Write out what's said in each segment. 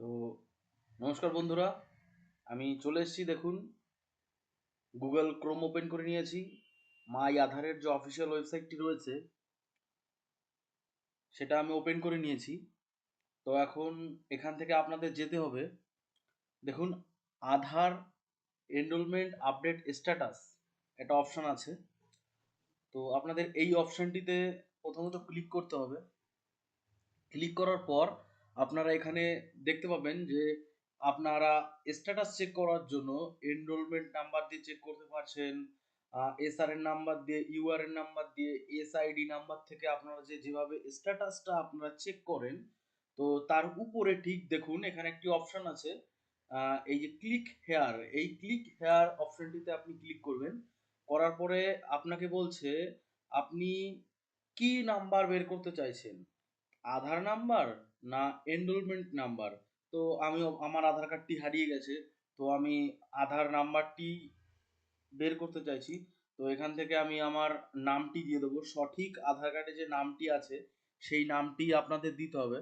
তো নমস্কার বন্ধুরা, আমি চলে এসেছি দেখুন, গুগল ক্রোম ওপেন করে নিয়েছি। মাই আধারের যে অফিসিয়াল ওয়েবসাইটটি রয়েছে, সেটা আমি ওপেন করে নিয়েছি। তো এখন এখান থেকে আপনাদের যেতে হবে। দেখুন, আধার এনরোলমেন্ট আপডেট স্ট্যাটাস একটা অপশান আছে। তো আপনাদের এই অপশানটিতে প্রথমত ক্লিক করতে হবে। ক্লিক করার পর আপনারা এখানে দেখতে পাবেন যে আপনারা স্ট্যাটাস চেক করার জন্য এনরোলমেন্ট নাম্বার দিয়ে চেক করতে পারছেন এসআর এর নাম্বার দিয়ে ইউআর এর নাম্বার দিয়ে এসআইডি নাম্বার থেকে আপনারা যে যেভাবে স্ট্যাটাসটা আপনারা চেক করেন, তো তার উপরে ঠিক দেখুন, এখানে একটি অপশন আছে এই যে ক্লিক হেয়ার এই ক্লিক হেয়ার অপশনটিতে আপনি ক্লিক করবেন, করার পরে আপনাকে বলছে, আপনি কি নাম্বার বের করতে চাইছেন? আধার নাম্বার না এনরোলমেন্ট নাম্বার? তো আমি আমার আধার কার্ডটি হারিয়ে গেছে। তো আমি আধার নাম্বারটি বের করতে চাইছি। তো এখান থেকে আমি আমার নামটি দিয়ে দেবো। সঠিক আধার কার্ডে যে নামটি আছে, সেই নামটি আপনাদের দিতে হবে।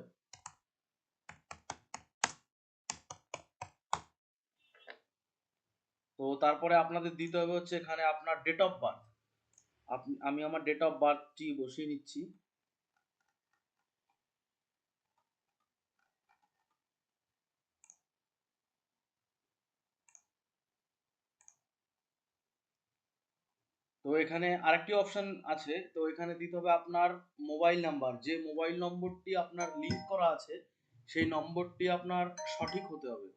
তো তারপরে আপনাদের দিতে হবে হচ্ছে এখানে আপনার ডেট অফ বার্থ আমি আমার ডেট অফ বার্থটি বসিয়ে নিচ্ছি। এখানে আরেকটি অপশন আছে, তো এখানে দিতে হবে আপনার মোবাইল নাম্বার যে মোবাইল নম্বরটি আপনার লিংক করা আছে, সেই নম্বরটি আপনার সঠিক হতে হবে।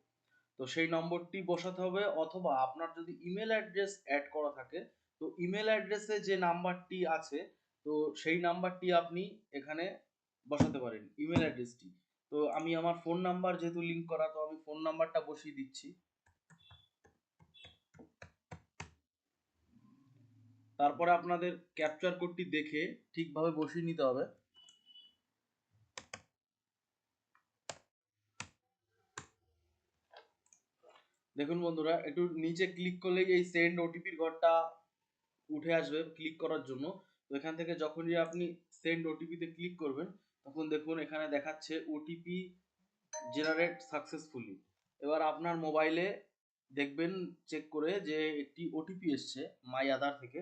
তো সেই নম্বরটি বসাতে হবে, অথবা আপনার যদি ইমেল অ্যাড্রেস অ্যাড করা থাকে, তো ইমেল অ্যাড্রেসে যে নাম্বারটি আছে, তো সেই নাম্বারটি আপনি এখানে বসাতে পারেন ইমেল অ্যাড্রেসটি তো আমি আমার ফোন নাম্বার যেহেতু লিংক করা, তো আমি ফোন নাম্বারটা বসিয়ে দিচ্ছি। তারপরে আপনাদের ক্যাপচার কোডটি দেখে ঠিকভাবে বসিয়ে নিতে হবে। দেখুন বন্ধুরা, একটু নিচে ক্লিক করলেই এই সেন্ড ওটিপির ঘরটা উঠে আসবে ক্লিক করার জন্য। তো এখান থেকে যখনই আপনি সেন্ড ওটিপিতে ক্লিক করবেন, তখন দেখুন এখানে দেখাচ্ছে ওটিপি জেনারেট সাকসেসফুলি এবার আপনার মোবাইলে দেখবেন চেক করে যে একটি ওটিপি এসছে মাই আধার থেকে।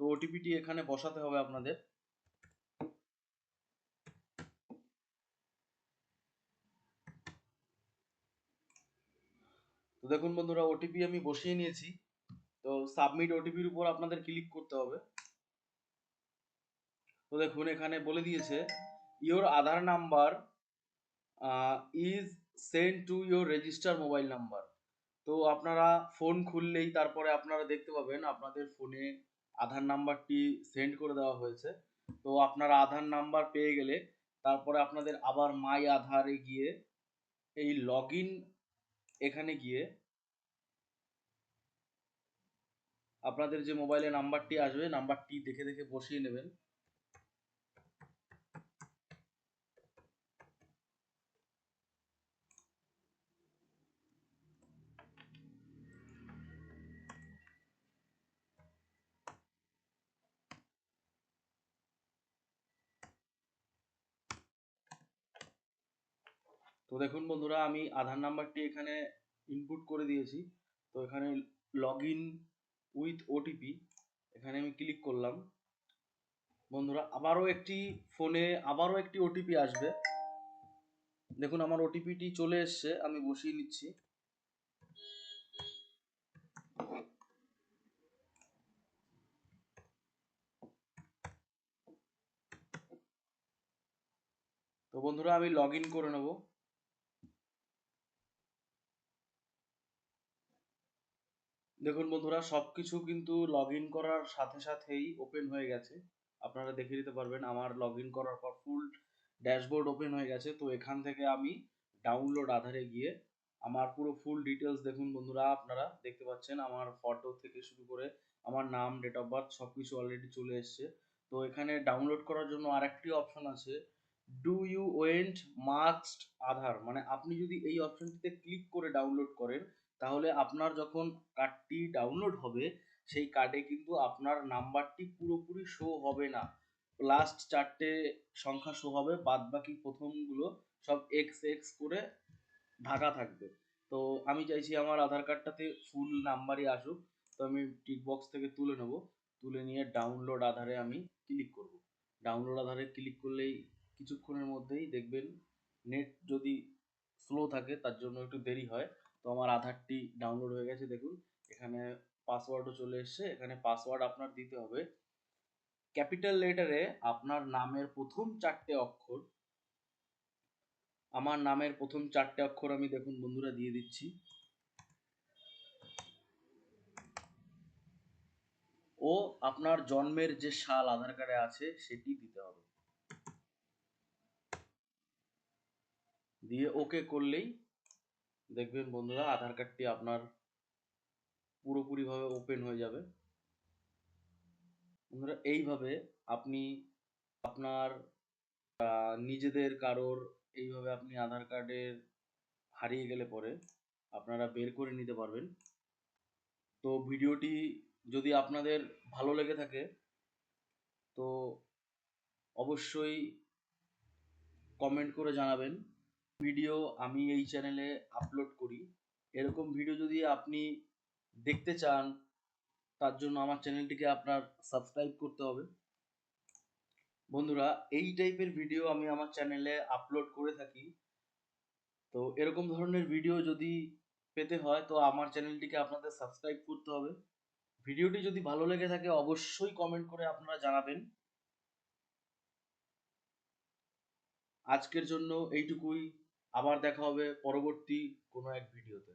তো ওটিপিটি এখানে বসাতে হবে আপনাদের। তো দেখুন বন্ধুরা ওটিপি আমি বসিয়ে নিয়েছি। তো সাবমিট ওটিপির উপর আপনাদের ক্লিক করতে হবে। তো দেখুন, এখানে বলে দিয়েছে your Aadhaar number is send to your register mobile number তো আপনারা ফোন খুললেই তারপরে আপনারা দেখতে পাবেন, আপনাদের ফোনে আধার নাম্বারটি সেন্ড করে দেওয়া হয়েছে। তো আপনারা আধার নাম্বার পেয়ে গেলে তারপরে আপনাদের আবার মাই আধারে গিয়ে এই লগ এখানে গিয়ে আপনাদের যে মোবাইলে নাম্বারটি আসবে, নাম্বারটি দেখে দেখে বসিয়ে নেবেন। তো দেখুন বন্ধুরা, আমি আধার নাম্বারটি এখানে ইনপুট করে দিয়েছি। তো এখানে লগ ইন উইথ ওটিপি এখানে আমি ক্লিক করলাম। বন্ধুরা, আবারও একটি ফোনে আবারও একটি ওটিপি আসবে। দেখুন, আমার ওটিপিটি চলে এসছে, আমি বসিয়ে নিচ্ছি। তো বন্ধুরা, আমি লগ ইন করে নেব। দেখুন বন্ধুরা, সবকিছু কিন্তু লগ ইন করার সাথে সাথেই ওপেন হয়ে গেছে। আপনারা দেখে নিতে পারবেন, আমার লগ ইন করার পর ফুল ড্যাশবোর্ড ওপেন হয়ে গেছে। তো এখান থেকে আমি ডাউনলোড আধারে গিয়ে আমার পুরো ফুল ডিটেলস দেখুন বন্ধুরা, আপনারা দেখতে পাচ্ছেন আমার ফটো থেকে শুরু করে আমার নাম ডেট অফ বার্থ সব কিছু অলরেডি চলে এসছে। তো এখানে ডাউনলোড করার জন্য আরেকটি অপশন আছে। Do you want must Aadhaar? মানে আপনি যদি এই অপশনটিতে ক্লিক করে ডাউনলোড করেন তাহলে আপনার যখন কার্ডটি ডাউনলোড হবে, সেই কার্ডে কিন্তু আপনার নাম্বারটি পুরোপুরি শো হবে না। লাস্ট চারটে সংখ্যা শো হবে বাদ বাকি প্রথমগুলো সব এক্স এক্স করে ঢাকা থাকবে। তো আমি চাইছি আমার আধার কার্ডটাতে ফুল নাম্বারই আসুক, তো আমি টিক বক্স থেকে তুলে নেব। তুলে নিয়ে ডাউনলোড আধারে আমি ক্লিক করব। ডাউনলোড আধারে ক্লিক করলেই কিছুক্ষণের মধ্যেই দেখবেন নেট যদি স্লো থাকে, তার জন্য একটু দেরি হয়। তো আমার আধারটি ডাউনলোড হয়ে গেছে, দেখুন। এখানে পাসওয়ার্ডও চলে এসছে। এখানে পাসওয়ার্ড আপনার দিতে হবে। ক্যাপিটাল লেটারে আপনার নামের প্রথম চারটে অক্ষর, আমার নামের প্রথম চারটে অক্ষর আমি দেখুন বন্ধুরা দিয়ে দিচ্ছি। ও আপনার জন্মের যে সাল আধার কার্ডে আছে, সেটি দিতে হবে। দিয়ে ওকে করলেই দেখবেন বন্ধুরা, আধার কার্ডটি আপনার পুরোপুরিভাবে ওপেন হয়ে যাবে। বন্ধুরা, এইভাবে আপনি আপনার নিজেদের কারোর এইভাবে আপনি আধার কার্ডের হারিয়ে গেলে পরে আপনারা বের করে নিতে পারবেন। তো ভিডিওটি যদি আপনাদের ভালো লেগে থাকে, তো অবশ্যই কমেন্ট করে জানাবেন। ভিডিও আমি এই চ্যানেলে আপলোড করি। এরকম ভিডিও যদি আপনি দেখতে চান, তার জন্য আমার চ্যানেলটিকে আপনার সাবস্ক্রাইব করতে হবে। বন্ধুরা, এই টাইপের ভিডিও আমি আমার চ্যানেলে আপলোড করে থাকি। তো এরকম ধরনের ভিডিও যদি পেতে হয়, তো আমার চ্যানেলটিকে আপনাদের সাবস্ক্রাইব করতে হবে। ভিডিওটি যদি ভালো লেগে থাকে, অবশ্যই কমেন্ট করে আপনারা জানাবেন। আজকের জন্য এইটুকুই। আবার দেখা হবে পরবর্তী কোনো এক ভিডিওতে